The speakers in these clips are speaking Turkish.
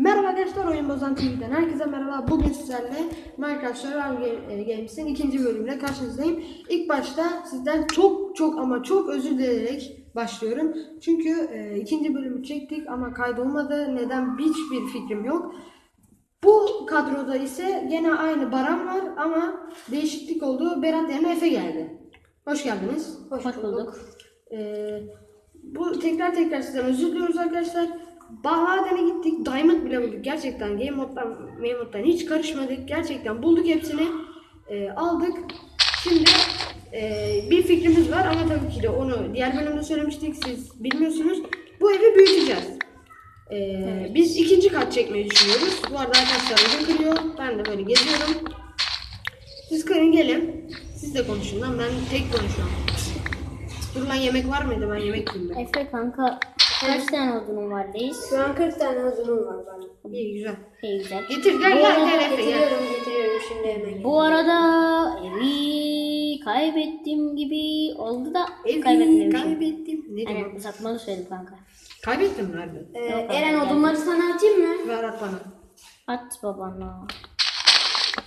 Merhaba arkadaşlar Oyun Bozan TV'den herkese merhaba. Bugün sizlerle Minecraft Survival e, Games'in ikinci bölümüyle karşınızdayım. İlk başta sizden çok çok ama çok özür dileyerek başlıyorum. Çünkü e, ikinci bölümü çektik ama kaydolmadı. Neden hiçbir fikrim yok. Bu kadroda ise gene aynı Baran var ama değişiklik oldu. Berat yerine Efe geldi. Hoş geldiniz. Hoş, bulduk. Ee, bu tekrar tekrar sizden özür diliyoruz arkadaşlar. Bahadene gittik. Diamond bile bulduk. Gerçekten Game Mode'dan, Game Mode'dan hiç karışmadık. Gerçekten bulduk hepsini. Ee, aldık. Şimdi e, bir fikrimiz var ama tabii ki de onu diğer bölümde söylemiştik. Siz bilmiyorsunuz. Bu evi büyüteceğiz. Ee, Biz ikinci kat çekmeyi düşünüyoruz. Bu arada arkadaşlar ödüm kırıyor. Ben de böyle geziyorum. Siz kırın gelin. Siz de konuşun lan. Ben tek konuşuyorum. Dur lan yemek var mıydı? Ben yemek yiyeyim. Efe kanka kaç tane odunun var reis? Şu an 40 tane hazırım var bana. İyi güzel. İyi güzel. Getir gel Bu gel arada gel Efe gel. Getiriyorum getiriyorum şimdi hemen. Bu arada evi kaybettiğim gibi oldu da Evi kaybetmemişim. kaybettim. Ne Aynen diyorsun? uzatmalı söyledim kanka. Kaybettin mi harbi? Ee, Eren odunları sana atayım mı? Ver at bana. At babana.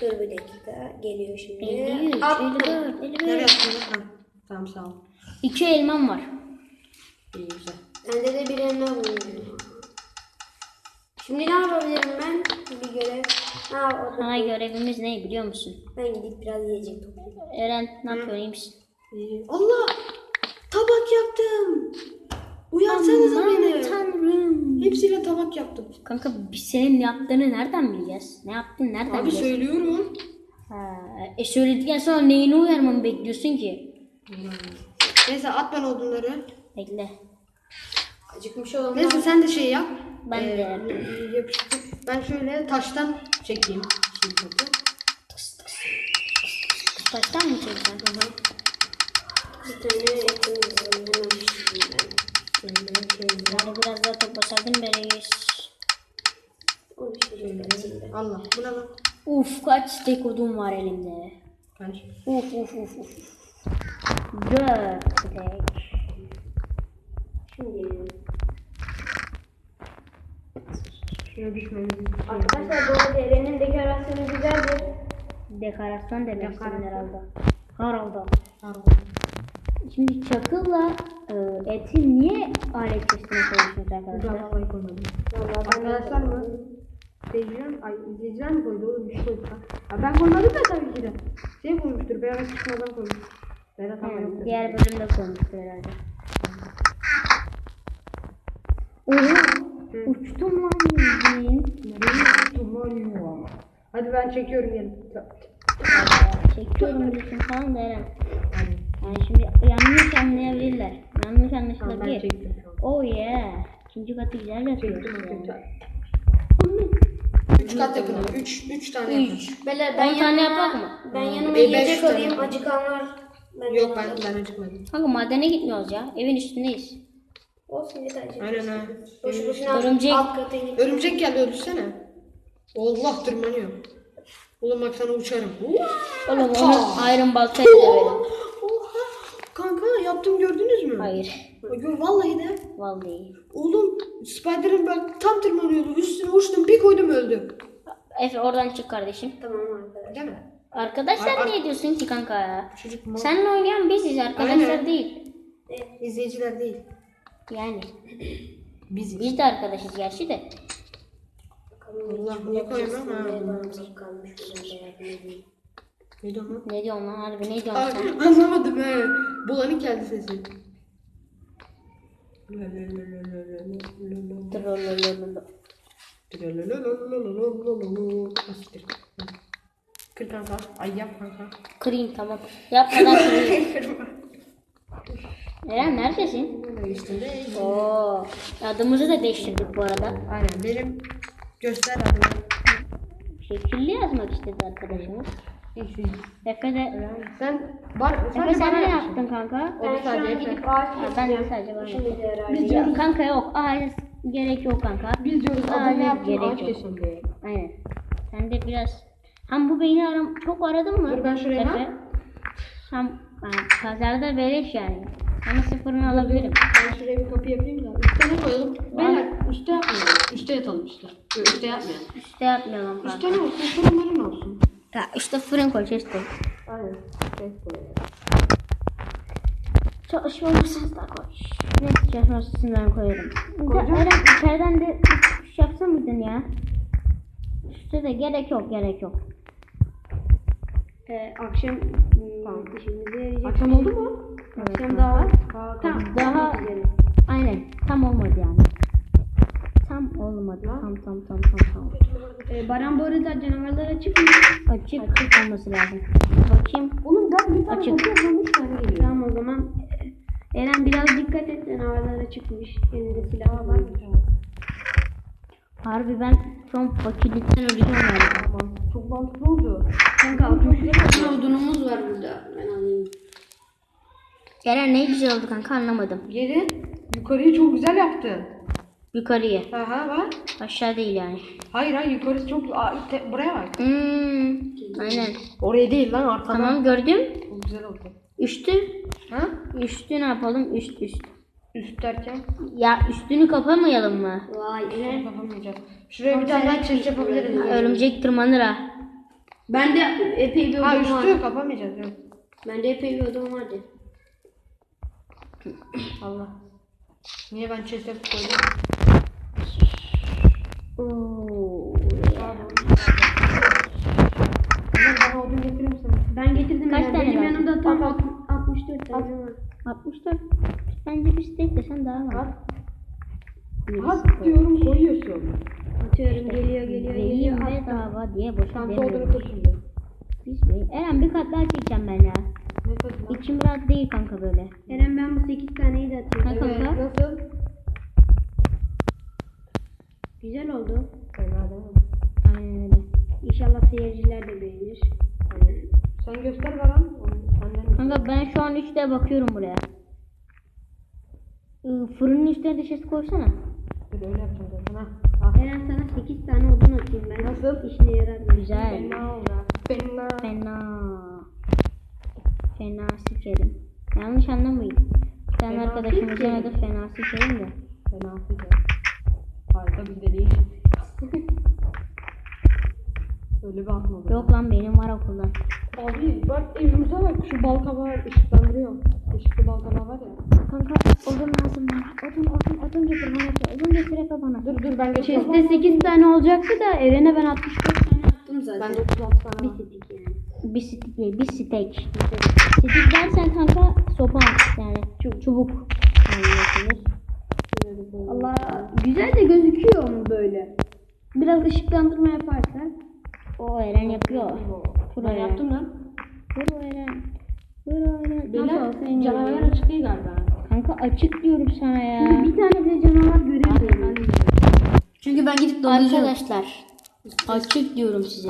Dur bir dakika geliyor şimdi. 53, Attım. 54, Nereye 55. attın? Ha. Tamam sağ ol. İki elmam var. İyi güzel. Bende de bir elma bulunuyor. Şimdi ne yapabilirim ben? Bir görev. Ha odun. Sana görevimiz ne biliyor musun? Ben gidip biraz yiyecek toplayayım. Eren ne yapıyor iyi misin? Allah! Tabak yaptım. Uyarsanıza Aman beni. Tanrım. Hepsiyle tabak yaptım. Kanka biz senin nereden nereden bileceğiz? Ne yaptın nereden Abi bileceğiz? söylüyorum. Ha, e söyledikten sonra neyine uyarmamı bekliyorsun ki? Neyse at ben odunları. Bekle. Acıkmış olalım. Neyse sen de şey yap. Ben de Ee, yapıştır. Ben şöyle taştan çekeyim. Şimdi topu. Taştan mı çekeceksin? Bir tane var. Hemen pişireyim ben. Şöyle şöyle. Yani biraz daha toplasaydın bereyiz. Onu ben. Allah bu ne lan? Uf kaç tek odun var elimde. Kaç? Uf uf uf uf. Dört tek. Şimdi Şöyle düşmemiz. Arkadaşlar bu arada Eren'in dekorasyonu güzeldir. Dekorasyon demek istedin herhalde. Herhalde. Pardon. Şimdi çakılla e, eti niye alet chestine koyuyorsunuz arkadaşlar? Vallahi koymadım. Arkadaşlar mı? Seyirciler mi? Ay izleyiciler mi koydu oğlum? Bir şey koydu. Ha, ben koymadım da tabii ki de. Şey koymuştur. Berat çıkmadan koymuş. Berat ama yok. Dedi. diğer bölümde koymuştur herhalde. Oha! Uçtum lan bildiğin. Nereye gittim lan ya? Hadi ben çekiyorum gelin. Çekiyorum diyorsun falan da Eren. Yani şimdi yanlış anlayabilirler. Yanlış Tamam ben anlaşılabilir. çektim şu an. Oh yeah. İkinci katı güzel yapıyoruz. Çektim. yani. çektim. Üç kat yapın. Üç, üç tane yapın. Beyler On ben tane yanıma, yapak mı? ben yanıma E, beş yiyecek tane. alayım. Acıkanlar. Ben Yok ben, ben acıkmadım. Kanka madene gitmiyoruz ya. Evin üstündeyiz. Olsun yeter. Aynen ha. Boşu boşuna Örümcek. alt kata inip. Örümcek geldi öldürsene. Allah tırmanıyor. Oğlum bak sana uçarım. Oğlum onu Iron baltayla. Oha. Kanka yaptım gördünüz mü? Hayır. Gör vallahi de. Vallahi. Oğlum Spider'ın bak tam tırmanıyordu. Üstüne uçtum bir koydum öldü. Efe oradan çık kardeşim. Tamam arkadaşlar. Değil mi? Arkadaşlar Ar- ar- ne diyorsun ki kanka ya? Çocuk mu? Seninle oynayan biziz arkadaşlar Aynen. değil. İzleyiciler değil. Yani. Biziz. Biz de arkadaşız gerçi de. Allah niye koyamam ha? Bağımsız kalmış güzel yardım edeyim. Ne diyorsun lan? Ne diyorsun lan harbi ne diyorsun sen? Ay, Anlamadım he. Bulanık geldi sesi. Kır kanka. Ay yap kanka. Kırayım tamam. Yapmadan kırayım. Eren neredesin? Üstünde. Oo. Adımızı da değiştirdik bu arada. Aynen benim göster adını. Şekilli yazmak istedi arkadaşımız. Efe de... Sen var sen Efe sen ne yaptın kanka? Ben şu sadece an gidip ağaç Ha, ben de sadece bana Şimdi de herhalde. Biz diyoruz, Kanka yok. Hayır gerek yok kanka. biz diyoruz ne yaptın gerek ağaç yok. kesin diye. Aynen. Sen de biraz... Hem bu beyni aram çok aradın mı? Dur ben şuraya Efe? Hem yani pazarda beleş yani. Ama sıfırını alabilirim. Ben şuraya bir kapı yapayım da. Üste ne koyalım? Beyler üste yapmayalım. Üste yatalım işte. Yok, Üste yapmayalım. Üste yapmayalım kanka. Üste ne olsun? Fırınların olsun. Ya işte fırın koy işte. Aynen. Üste koyalım. Çalışma masası da koy. Neyse çalışma masasını ben koyarım. Koyacağım. Eren içeriden de iş yapsa mıydın ya? Üstte de gerek yok gerek yok. Ee, akşam hmm, işimize yarayacak. Akşam oldu mu? Akşam daha var. Tamam. Daha Güzel. aynen tam olmadı yani. Tam olmadı. Tam tam tam tam tam. Ee, Baran bu arada canavarlar açık mı? Açık olması lazım. Bakayım. Oğlum ben bir tane Açık. geliyor. Tamam o zaman e, Eren biraz dikkat et canavarlar açıkmış. Elinde silah var. Harbi ben son fakirlikten öleceğim galiba. Tamam. Çok mantıklı oldu. Kanka 60 tane odunumuz var burada. Ben alayım. Eren ne güzel oldu kanka anlamadım. Yeri yukarıyı çok güzel yaptı. Yukarıya. Aha bak. Aşağı değil yani. Hayır hayır yukarısı çok Aa, te- buraya bak. Hmm, aynen. Oraya değil lan arkana. Tamam gördüm. Çok güzel oldu. Üstü. Ha? Üstü ne yapalım? Üst üst. Üst derken Ya üstünü kapamayalım mı? Vay ne yapamayacağız. Şuraya bir tane daha çeşit yapabiliriz. Örümcek tırmanır ha. Ben de epey bir Ha odun var. üstü kapamayacağız yok. Bende epey bir odun vardı. Allah. Niye ben chest yapıp koydum? Oo. Bana odun getirir misin? Ben getirdim. Kaç tane Benim yanımda tam Al, al. 64 tane var. 64. Bence bir steak desen daha var. At diyorum koyuyorsun. Atıyorum geliyor geliyor geliyor. ve dava diye boşa Tam demiyorum. doldurup dur şimdi. Biz be. Eren bir kat daha çekeceğim ben ya. Lan? İçim rahat değil kanka böyle. Eren ben bu 8 taneyi de atayım. Evet, kanka. nasıl? Güzel oldu. Fena değil mi? Aynen öyle. İnşallah seyirciler de beğenir. Aynen. Sen göster bana. Senden Kanka ben şu an üstte bakıyorum buraya. Ee, Fırının üstüne de ses koysana. Dur öyle yapacağım zaten ha. Ah. Eren sana 8 tane odun atayım ben. Nasıl? İşine yarar? Güzel. Fena oldu. Fena. Fena. Fena sikerim. Yanlış anlamayın. Bir tane Fena arkadaşımızın sikerim. adı fena sikerim de. Fena sıcak. Harika bir de değil. Öyle bir olur. Yok lan benim var okuldan. Abi bak evimize bak şu bal kabağı ışıklandırıyor. Işıklı bal kabağı var ya. Kanka odun lazım bana. Odun odun odun getir bana. Odun getir Efe bana. Dur dur ben geçiyorum. Chest'te 8 tane olacaktı da Eren'e ben 64 tane attım zaten. Ben de 36 tane var. Bir stick yani. Bir stick değil, bir Stick dersen kanka sopa yani çubuk. çubuk. Allah güzel de gözüküyor mu böyle? Biraz ışıklandırma yaparsan. O Eren yapıyor. Pro Ben yaptım lan. Pro Eren. Pro Eren. Beyler iyi. açık değil galiba. Kanka açık diyorum sana ya. Şimdi bir tane bile canavar göremiyorum. Çünkü ben gidip Arkadaşlar açık diyorum size.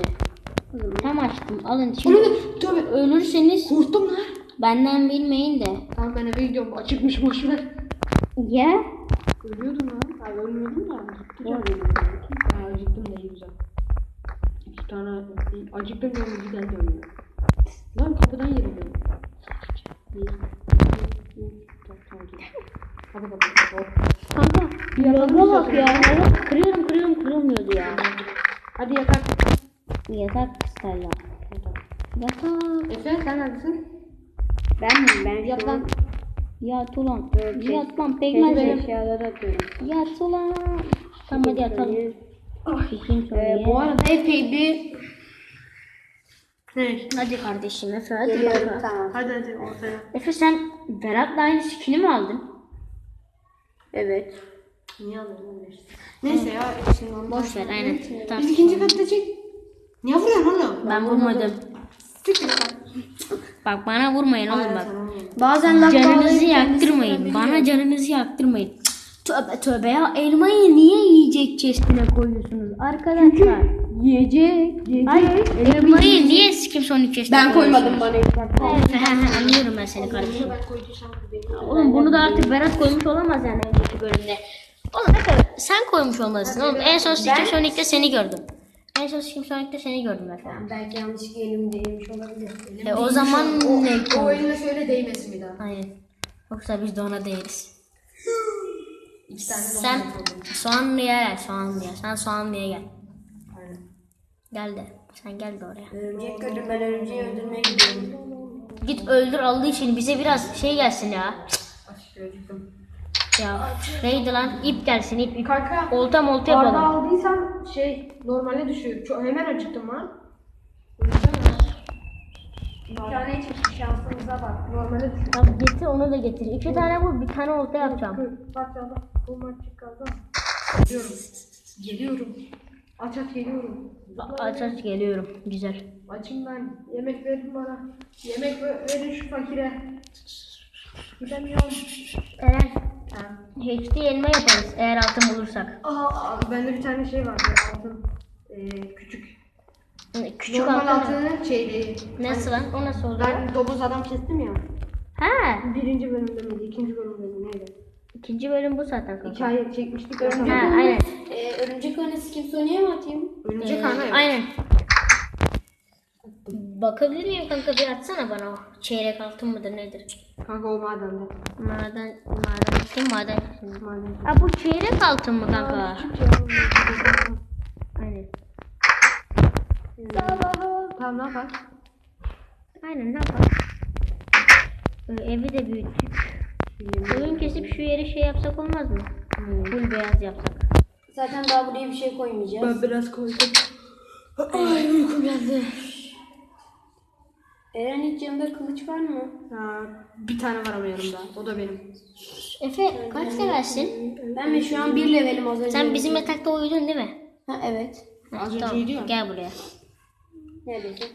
Tam açtım. Alın şimdi. da tövbe. Ölürseniz Korktum lan. benden bilmeyin de. Tamam ben eve gidiyorum. Açıkmış boş ver. Ya. Ölüyordum lan. Hayır ölmüyordum da. Acıktı canım. Ha, acıktım da iyi güzel. İki tane acıktım diyorum güzel dönüyor. Lan kapıdan yedim beni. Bir, iki, üç, dört, tamam, dur. Kapı kapı kapı. Kanka laga bak ya. Evet, kırıyorum kırıyorum kırılmıyordu ya. Hadi yatak. Yatak Stella. Yatak. Yatak. Efe sen neredesin? Ben mi? Ben Yat şu lan. an Yat ulan. Evet, Yat lan pekmez ye. eşyaları atıyorum. Yat ulan. Tamam hadi yatalım. Soruyu. Ee, bu arada epey bir Ne? Hadi kardeşim Efe hadi geliyorum bakalım. tamam. Hadi hadi ortaya. Efe sen Berat'la aynı skin'i mi aldın? Evet. Niye alıyorsun? Neyse ya şimdi ondan Boş ver aynen. Tamam. Biz ikinci katta çek. Niye vuruyorsun oğlum? Ben vurmadım. Lan. Bak bana vurmayın oğlum bak. Bazen laf Canınızı yaktırmayın. Bana canınızı yaktırmayın. Tövbe tövbe ya elmayı niye yiyecek chestine koyuyorsunuz arkadaşlar? Yiyecek. Yiyecek. Hayır elmayı niye sikim son chestine Ben koymadım bana ilk bak. Anlıyorum ben seni kardeşim. Oğlum bunu da artık Berat koymuş olamaz yani önceki bölümde. Oğlum Efe sen koymuş olmalısın oğlum. En son Sikim Sonic'te seni gördüm. En son Sonic'te seni gördüm Efe. Belki yanlışlıkla elim değmiş olabilir. E, o zaman O, ne o eline söyle değmesin bir daha. Aynen. Yoksa biz de ona değeriz. İki tane Sen domates aldım. soğanlıya gel soğanlıya. Sen soğanlıya gel. Aynen. Gel de. Sen gel de oraya. Örümcek gördüm ben örümceği öldürmeye gidiyorum. Git öldür Allah için bize biraz şey gelsin ya. Acıktım. Ya neydi lan? İp gelsin ip ip. Kanka. Olta molta Arda yapalım. aldıysan şey normale düşüyor. Çok, hemen acıktım lan. Bir tane çıktı şansımıza bak. Normale düşüyor. Tamam getir onu da getir. İki tane vur bir tane olta yapacağım. Bak ya bak. Bu maç çıkardı. Geliyorum. Geliyorum. Aç aç geliyorum. A- Aç aç geliyorum. Güzel. Açım ben. Yemek verin bana. Yemek ver- verin şu fakire. Gidemiyorum. Eren. HD elma yaparız eğer altın bulursak. Aha bende bir tane şey var. Altın. Ee, küçük. Küçük Normal altın. altının şeyi. Nasıl lan? O nasıl oluyor? Ben domuz adam kestim ya. Ha. Birinci bölümde miydi? ikinci bölümde mi neydi? İkinci bölüm bu zaten kanka. Hikaye çekmiştik. Ha, aynen. Ee, örümcek annesi kim Sony'e mi atayım? örümcek Ee, ana. Aynen. Bakabilir miyim kanka bir atsana bana o. Çeyrek altın mıdır nedir? Kanka o madende. Maden, maden kim maden? Maden. Ha bu çeyrek altın mı kanka? Aynen. Tamam ne yapalım? Aynen ne yapalım? Ee, evi de büyüttük. Koyun kesip şu yeri şey yapsak olmaz mı? Full beyaz yapsak. Zaten daha buraya bir şey koymayacağız. Ben biraz koydum. Ay uykum geldi. Eren hiç yanında kılıç var mı? Ha, bir tane var ama yanımda. O da benim. Efe kaç levelsin? Ben de şu an bir levelim az önce. Sen bizim yatakta uyudun değil mi? Ha evet. Az önce Tamam, uyudu ya. Gel buraya. Neredesin?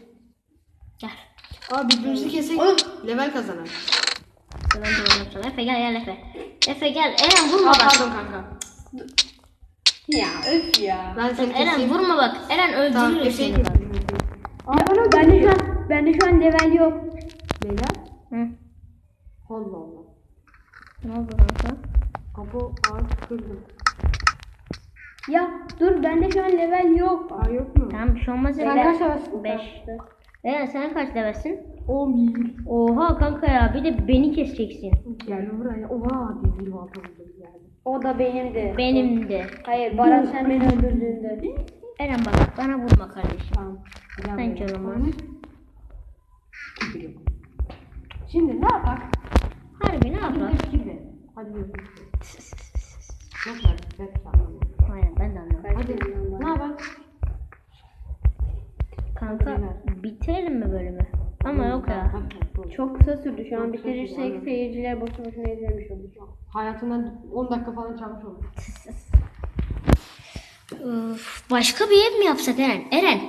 Gel. Aa birbirimizi kesek. Oğlum. Level. Ben de onu yapacağım. Efe gel gel Efe. Efe gel. Eren vurma Aa, bak. pardon kanka. Ya öf ya. Ben seni Eren keseyim. vurma bak. Eren Tamam öldürür Efe'yi seni. Aa, ben de şu an ben de şu an level yok. Beyler. Hı. Allah Allah. Ne oldu kanka? Kapı ağaç kırdım. Ya dur bende şu an level yok. Aa yok mu? Tamam bir şey olmaz. Sen kaç levelsin? 5. Eren sen kaç levelsin? 11. Oha kanka ya bir de beni keseceksin. Gel buraya. Oha diye bir balta buldum yani. O da benimdi. Benim de. Hayır Baran sen beni öldürdüğünde. Eren bak bana vurma kardeşim. Tamam. Gel Sen Şimdi ne yapak? Harbi ne yapalım? Gibi. Hadi bir. Yok lan. Ben sanmıyorum. Aynen ben de anladım. Hadi. Ne yapak? Kanka bitirelim mi bölümü? Ama yok ya. Çok. Kısa sürdü şu an bitirirsek seyirciler boşu boşuna izlemiş olacak. Hayatından 10 dakika falan çalmış olur. Başka bir ev mi yapsak Eren? Eren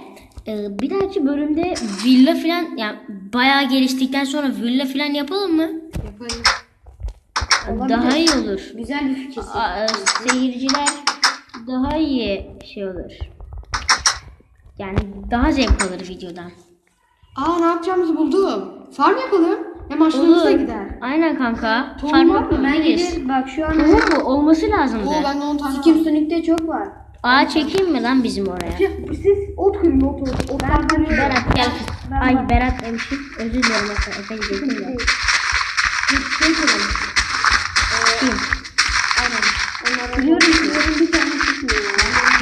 e, bir dahaki bölümde villa falan yani bayağı geliştikten sonra villa falan yapalım mı? Yaparız. Daha iyi olur. Güzel bir fikir. Aa, e, seyirciler daha iyi şey olur. Yani daha zevk alır videodan. Aa ne yapacağımızı buldum. Farm yapalım. Hem açlığımız da Olur. gider. Aynen kanka. Tohum Farm var mı? yapabiliriz. Bence bak şu an Tohum mu? Olması lazımdı. Oo bende 10 tane Kim var. Sonic'te çok var. Aa çekeyim mi lan bizim oraya? Ya, Siz ot kırın ot ot. Otlar dönüyor. Berat gel. Ay Berat demişim. Özür dilerim Efe. Efe diyecektim ya. Şey kıralım. Kim? Biliyorum bir tane çıkmıyor.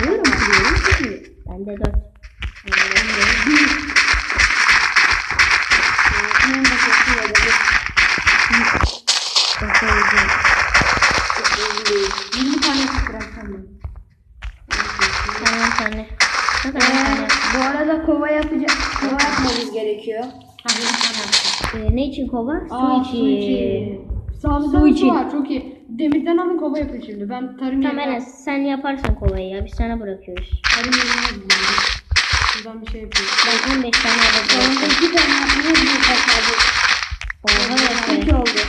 Biliyor musun? Biliyor musun? Bende dört. İçin kova? Aa, Su için. Sağımızda Su için. var çok iyi. Demirden alın kova yapın şimdi. Ben tarım Tamam yerine- Enes sen yaparsan kovayı ya. Biz sana bırakıyoruz. Tarım yerine. Buradan bir şey yapayım. Ben 15 tane alacağım. İki tane yapmayı bir kaçırdık. Oha Efe. İki oldu.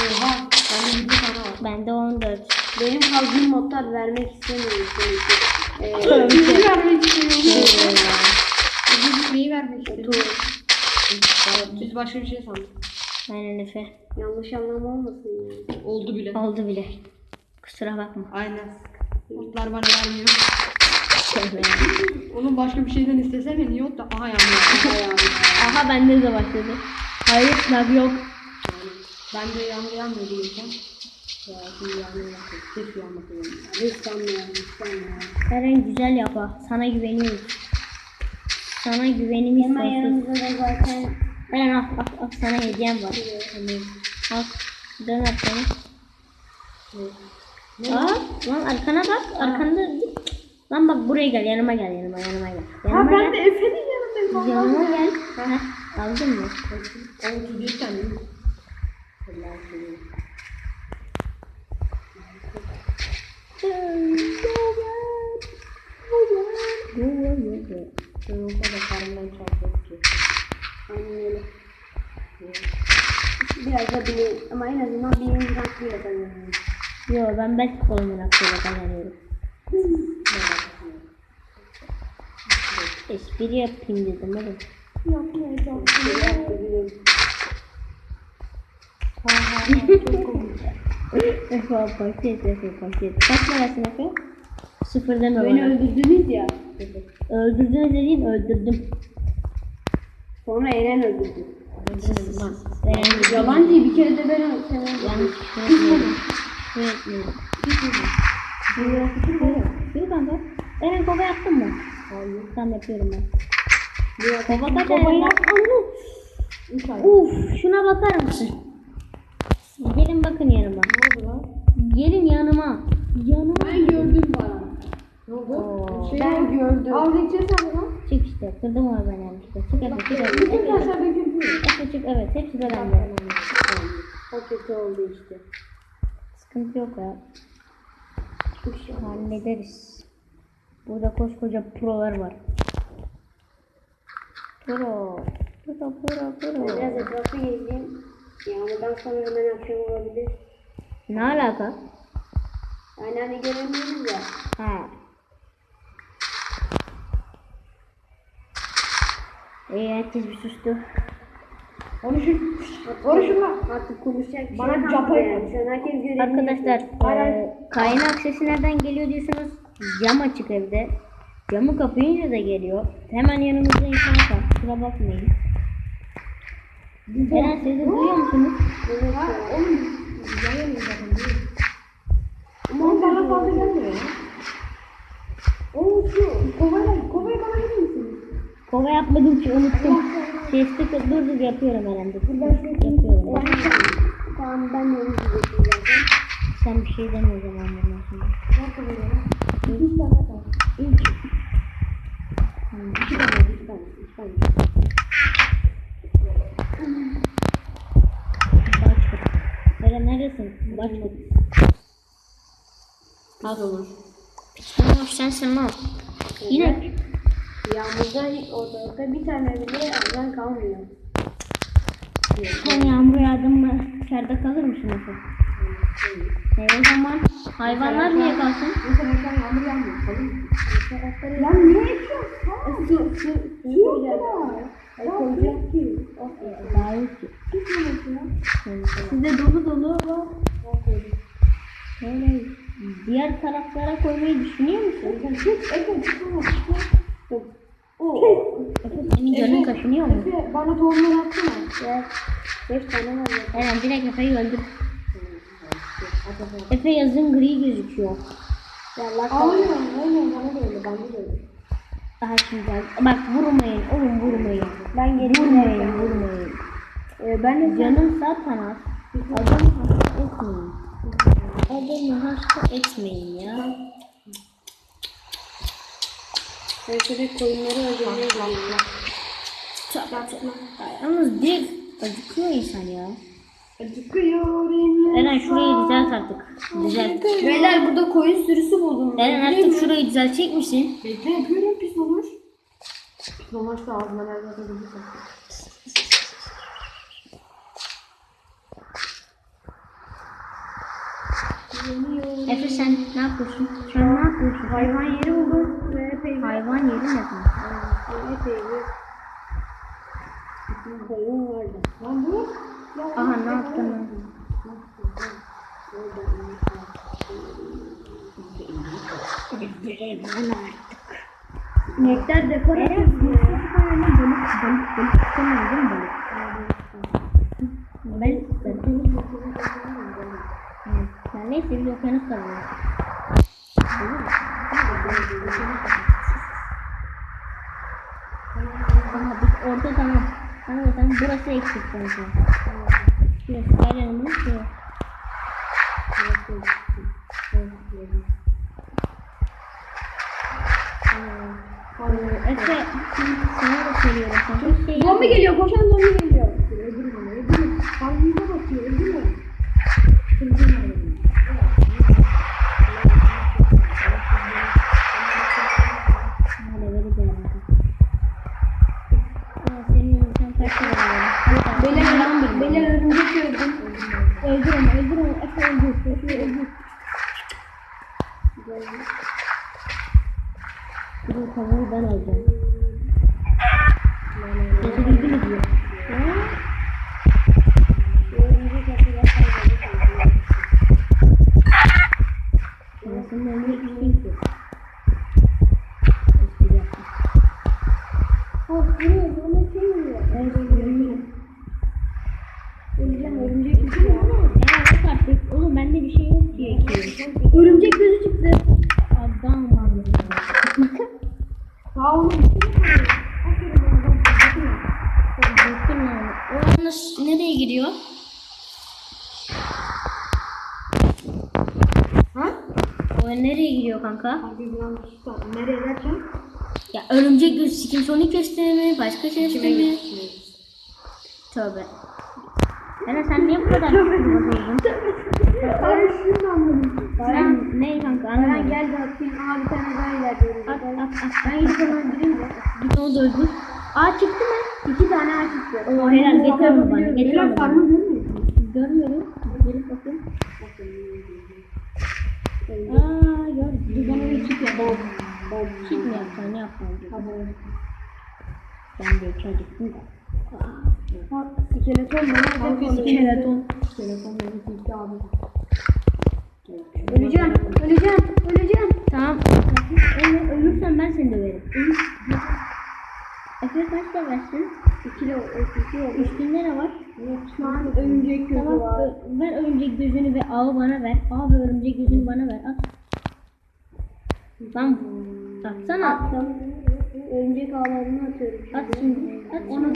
Oha. Bende 20 tane var. Bende 14. Benim kazdığım modlar vermek istemiyorum. Ee, Neyi vermek istiyorum? Neyi vermek istiyorum? Biz başka bir şey sandık. Aynen Efe. yanlış anlama olmasın yani. Oldu bile. Oldu bile. Kusura bakma. Aynen. Otlar bana vermiyor. Onun başka bir şeyden istesene niye ot da aha yanıyor. Aha bende de başladı. Hayır lag yok. Ben de yağmur yağmıyor diyeceğim. Ya şimdi yağmur yağmıyor. Hiç yağmur yağmıyor. Lütfen ya, lütfen ya. Eren güzel yap ha. Sana güveniyoruz. Sana güvenimiz Hemen yanımızda da zaten Eren al, al, al sana hediyem var. Al. Dön arkana. Aa, lan arkana bak. Arkanda Lan bak buraya gel. Yanıma gel. Yanıma yanıma gel. Yanıma Ha ben de gel. Efe'nin yanındayım. Yanıma gel. Heh, aldın mı? Onu tutuyorsan değil mi? Ben o kadar çarpıyor ki. aynen öyle. Biraz da bile ama en azından birinci rankı yapamıyorum. Yo ben belki kolumun hakkıyla kazanıyorum. Espri yapayım dedim oğlum. Efe paket Efe paket. Kaç parasın Efe? Sıfır deme Beni bana. öldürdünüz ya. Öldürdün dediğin öldürdüm. Sonra Eren öldürdü. Eren Yalancıyı bir kere de ben öldürdüm. yanlış öğretmenim. Öğretmenim. Yürü kanka. Eren kova yaptın mı? Hayır. Tamam yapıyorum ben. Kova kaç Eren? Uf şuna bakar mısın? Gelin bakın yanıma. Gelin yanıma. Yanıma. Ben gördüm bana. Oo. Ben gördüm. Al gideceğiz abi lan. Çık işte. Kırdım onu ben yanlışlıkla. Çık Efe çık Efe. Efe, Bütün aşağıdaki yapıyor. Efe çık evet. Hepsi de bende. O kötü oldu işte. Sıkıntı yok ya. Hallederiz. Burada koskoca prolar var. Pro. Pro pro pro. Biraz etrafı gezeyim. Yağmurdan sonra hemen akşam olabilir. Ne alaka? Hani göremiyoruz ya. Ha. İyi herkes bir sustu. Konuşun. Konuşun lan. Artık konuşacak bir Bana şey capa kalmadı yapın. yani. Şu an herkes göremiyor. Arkadaşlar eee kaynak sesi nereden geliyor diyorsunuz. Cam açık evde. Camı kapayınca da geliyor. Hemen yanımızda insan var. Kusura bakmayın. Eren siz de duyuyor musunuz? Ha, oğlum yayın zaten değil. Ama o bana fazla gelmiyor ya. Oo şu kovayla kovayı bana verir misin? Kova yapmadım ki unuttum. Sıkı dur dur yapıyorum dur. Yapıyorum. Tamam ben de onu. Sen bir şey deme o zaman bundan sonra. Tane var. İlk. İki tane, iki tane, iki tane. Başka. Eren neredesin? Başka. Az olur. Tamam sensin lan. Yine. Yağmurda ortalıkta bir tane bile azan kalmıyor. Sen yağmur mı içeride kalır mısın Efe? E o zaman hayvanlar niye kalsın? Mesela sen yağmur yağmıyor. Kalın. Lan niye içiyorsun? Su, su, su. Ay koyacak ki. Daha yok ki. Size dolu dolu var. Şöyle diğer taraflara koymayı düşünüyor musun? Efe çıkma. Efe senin canın kaşınıyor mu? Efe bana tohumları atsana. Gel. Beş tane var. Eren direkt Efe'yi öldür. Efe yazın gri gözüküyor. Aynen aynen bana da öyle. Bende de öyle. Daha şimdi bak vurmayın oğlum vurmayın. Ben geri Vurmayın vurmayın. Ee, ben de Canım zaten az. Adamı hasta etmeyin. Adamı hasta etmeyin ya. Şöyle koyunları öldürmeye gidiyorum. Yalnız direkt acıkıyor insan ya. Acıkıyor. Eren şurayı düzelt artık. Düzelt. Beyler burada koyun sürüsü buldum. Eren artık şurayı düzeltecek misin? Bekle yapıyorum pis olur. Pis olmazsa ağzına nerede atabilir Efe sen ne yapıyorsun? Sen ne yapıyorsun? Hayvan yeri buldum. Ve Hayvan yeri ne zaman? epey bir koyun vardı. Lan bu. Aha ne yaptın? İnekler dekoratif mi? Balık balık balık mi balık? Ben, ben. Yani neyse biz okyanus kazanıyoruz. Aha biz orta tamam. Ama zaten burası eksik bence. Şurası ayranımız şu. Ee, Efe, sana da soruyorum. Sana şey Zombi geliyor, koşan zombi geliyor. Öldür bunu, öldür bunu. Karnımıza bakıyor, öldür Öleceğim, örümcek gözü ya. Yok artık. Oğlum bende bir şey yok diye ki. Örümcek gözü çıktı. Adam var. Sağ olun. Nasıl, nereye gidiyor? Ha? O nereye gidiyor kanka? Abi usta. Nereye derken? Ya örümcek göz sikim sonu kesti mi? Başka ses mi? Tövbe. Eren sen niye bu kadar bozuldun? Şunu anladım. Sen ne kanka Eren anlamadım. gel de atayım. Aa bir tane daha ilerliyoruz. At at at. Ben gidip onu öldüreyim de. Öldür. Aa çıktı mı? İki tane ağ çıktı. Oo, helal, getir onu bana, getir onu bana. Görmüyorum. Gelip bakayım. Aa gördüm. Bir bana bir çık ya. Bom. Bom. Çit mi yapacaksın? Ne yapacaksın? Hadi. Ben de çocuktum da. Bak skeleton mu? Kanka, skeleton. Skeleton beni sildi abi. Öleceğim, öleceğim, öleceğim. Tamam. Eğer ölürsen ben seni döverim. Efe kaç döversin? İki de iki de Üstünde ne var? Şu an örümcek gözü Tamam. var. Ver örümcek gözünü ve ağı bana ver. Ve örümcek gözünü bana ver. At. Lan atsana. Attım. Örümcek ağlarını atıyorum. At şimdi. At Onu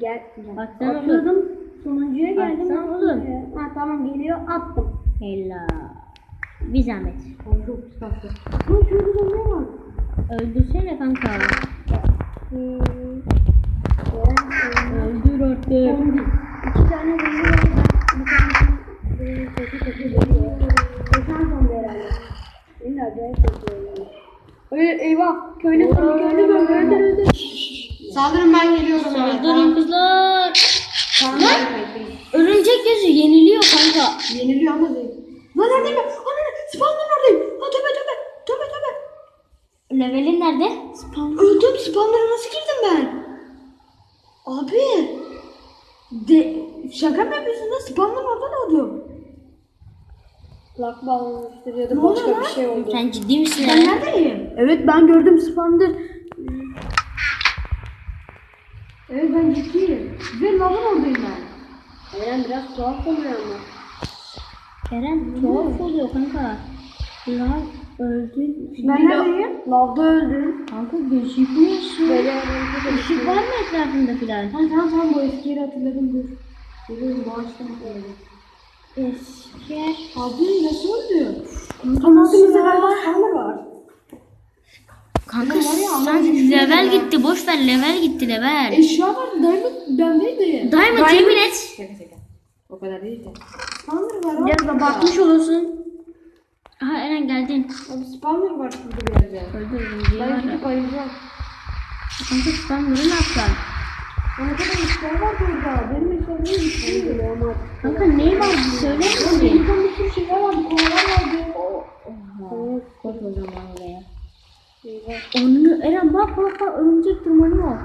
gel. Atsana oğlum. Atıyordum. Sonuncuya geldim. Atsana oğlum. Ha tamam geliyor attım. Hella. Bir zahmet. Oğlum çok pis şurada da ne var? Öldürsene kanka. Hmm. Öldür artık. Zombi. İki tane zombi var. Bir böyle sesi sesi geliyor. Zombi herhalde. Benim de acayip sesi Öyle eyvah. Köylü köylü zombi öldür öldür. Saldırın ben geliyorum. Saldırın kızlar. Lan örümcek gözü yeniliyor kanka. Yeniliyor ama değil. Lan neredeyim ben? Ana spawn'ın oradayım. Ha töbe töbe. Töbe töbe. Levelin nerede? Öldüm spawnlara nasıl girdim ben? Abi. De şaka mı yapıyorsun lan? Spawn'ın orada doğdum. Lock bağlamıştır ya da başka bir şey oldu. Sen ciddi misin Ben neredeyim? Evet ben gördüm spawn'dır. Evet ben ciddiyim. Ve lavın oradayım ben. Eren biraz tuhaf oluyor ama. Kerem tuhaf oluyor kanka. Lan öldün. Ben neredeyim? Lavda öldüm. Kanka gözükmüyorsun. Böyle Işık var mı etrafında filan? Ha tamam tamam bu eski yeri hatırladım dur. Görüyorum doğaçtan söyledim. Eski. Abi nasıl öldü? Kanatımızda galiba spawner var. Kanka sen level gitti. Boş ver level gitti level. Eşya vardı diamond bendeydi. Diamond yemin et. Şaka şaka. O kadar değil de. Spawner var abi. abartmış olursun. Aha Eren geldin. Abi spawner var şurada bir yerde. Öldürdüm diye Ben var ya. gidip ayıracağım. Kanka spamları ne yapacaksın? Ne kadar işler var burada. Benim eşyalarım ama. Kanka neyi var? Söyler misin? Benim bir sürü şeyler vardı. Kovalar vardı. Oha. Koş o zaman oraya. Onu Eren bak bak bak örümcek tırmanıyor.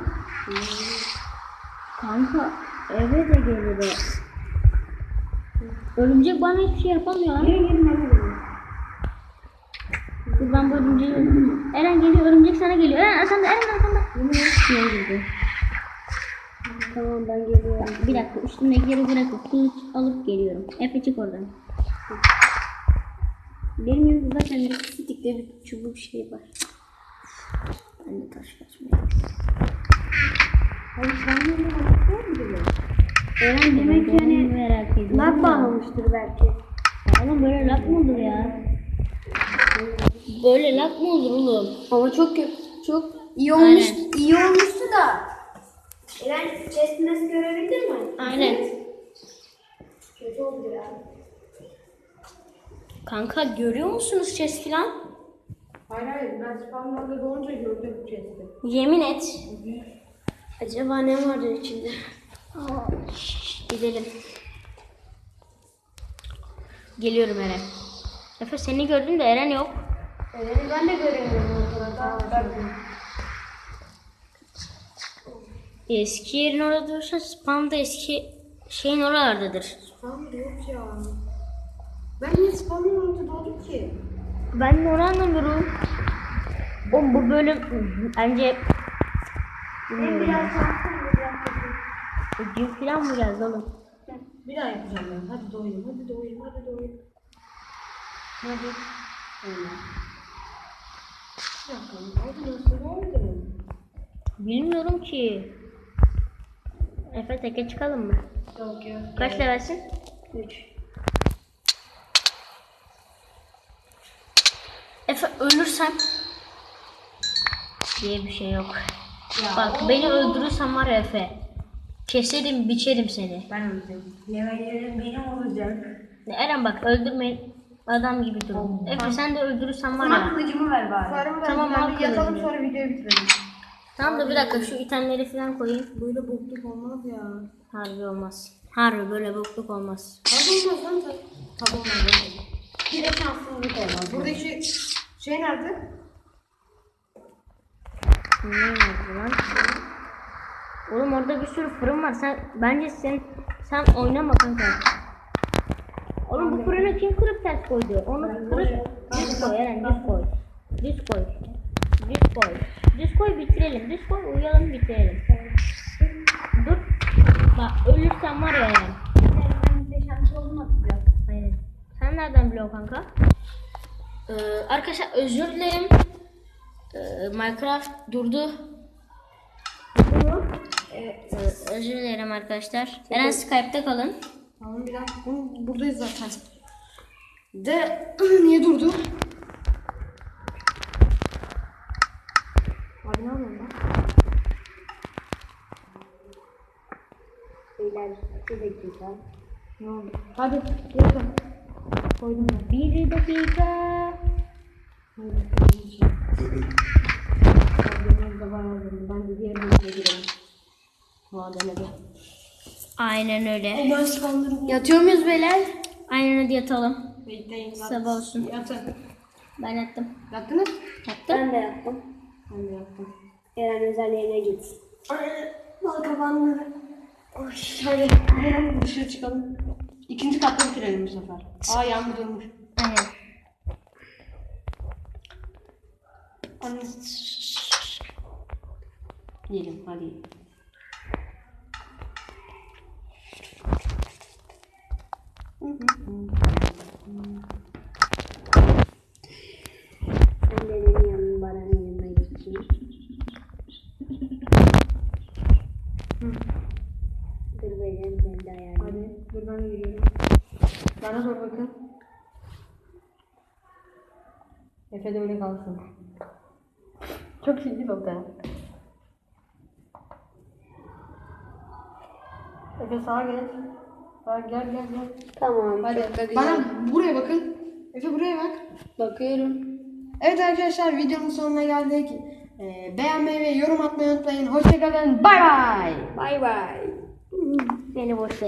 Kanka eve de gelir. Örümcek bana hiçbir şey yapamıyor lan. Dur ben bu örümceği öldürürüm. Eren geliyor örümcek sana geliyor. Eren sen de Eren arkanda. Suya girdi. Tamam ben geliyorum. Bir dakika üstümdekileri bırakıp kılıç alıp geliyorum. Efe çık oradan. Benim yanımda zaten bir sitikte bir çubuk şey var. Ben de taş kaçmayayım. Hayır sen yanına bakıyor mu diyor? Eren demek ki hani merak ediyorum. lag bağlamıştır belki. Oğlum böyle lag mı olur ya? Böyle lag mı olur oğlum? Ama çok çok iyi olmuş, iyi olmuştu da. Eren nasıl görebildin mi? Aynen. Kötü oldu ya. Kanka görüyor musunuz chest filan? Hayır hayır ben spawnlarda doğunca gördüm chest'i. Yemin et. Acaba ne vardı içinde? Gidelim. Geliyorum Eren. Efe seni gördüm de Eren yok. Eren'i ben de göremiyorum ortada. Eski yerin orada durursa spam da eski şeyin oralardadır. Spawn'da yok ya. Ben niye spawn'ın orada doğdum ki? Ben de onu anlamıyorum. Oğlum bu bölüm bence Ben biraz kötü. Cin falan mı geldi oğlum? Bir daha yapacağım ben. Hadi doğayım, hadi doğayım, hadi doğayım. Hadi. Öyle. Dakika, hadi nasıl oldu? Bilmiyorum ki. Efe teke çıkalım mı? Yok yok. Kaç levelsin? 3. Efe ölürsem diye bir şey yok. Bak beni öldürürsen var ya Efe. Keserim biçerim seni. Ben öldüm. Levellerim benim olacak. Eren bak öldürmeyin. Adam gibi durun. Efe sen de öldürürsen var Bana ya. kılıcımı ver bari. Karımı Tamam, tamam, al ben yatalım sonra videoyu bitirelim. Tamam da bir dakika şu itemleri falan koyayım. Böyle bokluk olmaz ya. Harbi olmaz. Harbi böyle bokluk olmaz. Tabi olmaz lan. Tabi olmaz. Bir de şanssızlık olmaz. Buradaki şey nerede? Ne oldu lan? Oğlum orada bir sürü fırın var. Sen bence sen sen oynama kanka. Oğlum bu fırını kim kırıp ters koydu? Onu kırıp düz koy Eren düz koy. Düz koy. Düz koy. Düz koy bitirelim. Düz koy uyuyalım bitirelim. Dur. Bak ölürsen var ya Eren. Ben de oldum atacağım. Aynen. Sen nereden biliyorsun kanka? Ee, arkadaşlar özür dilerim. Ee, Minecraft durdu. Ee, özür dilerim arkadaşlar. Eren Skype'te kalın. Tamam bir dakika. Oğlum, Buradayız zaten. De niye durdu? Abi ne yapıyorsun lan? Beyler bir dakika. Ne oldu? Hadi koydum. Koydum ben. Bir dakika. Aynen öyle. Yatıyor muyuz beyler? Aynen hadi yatalım. Bekleyin. Sabah olsun. Yatın. Ben yattım. Yattınız? Yattım. Ben de yaptım. Ben de yattım. Eren özelliğine gitsin. Bal kapanları. Oy, hadi hemen dışarı çıkalım. İkinci katta bitirelim bu sefer. Aa yağmur durmuş. Aynen. Anne. Yiyelim hadi. Efe de öyle kalsın. Çok o da. Efe sağa gel. Sağa gel gel gel. Tamam. Hadi çok da güzel. bana buraya bakın. Efe buraya bak. Bakıyorum. Evet arkadaşlar videonun sonuna geldik. Ee, beğenmeyi ve yorum atmayı unutmayın. Hoşçakalın. Bay bay. Bay bay. Beni boş ver.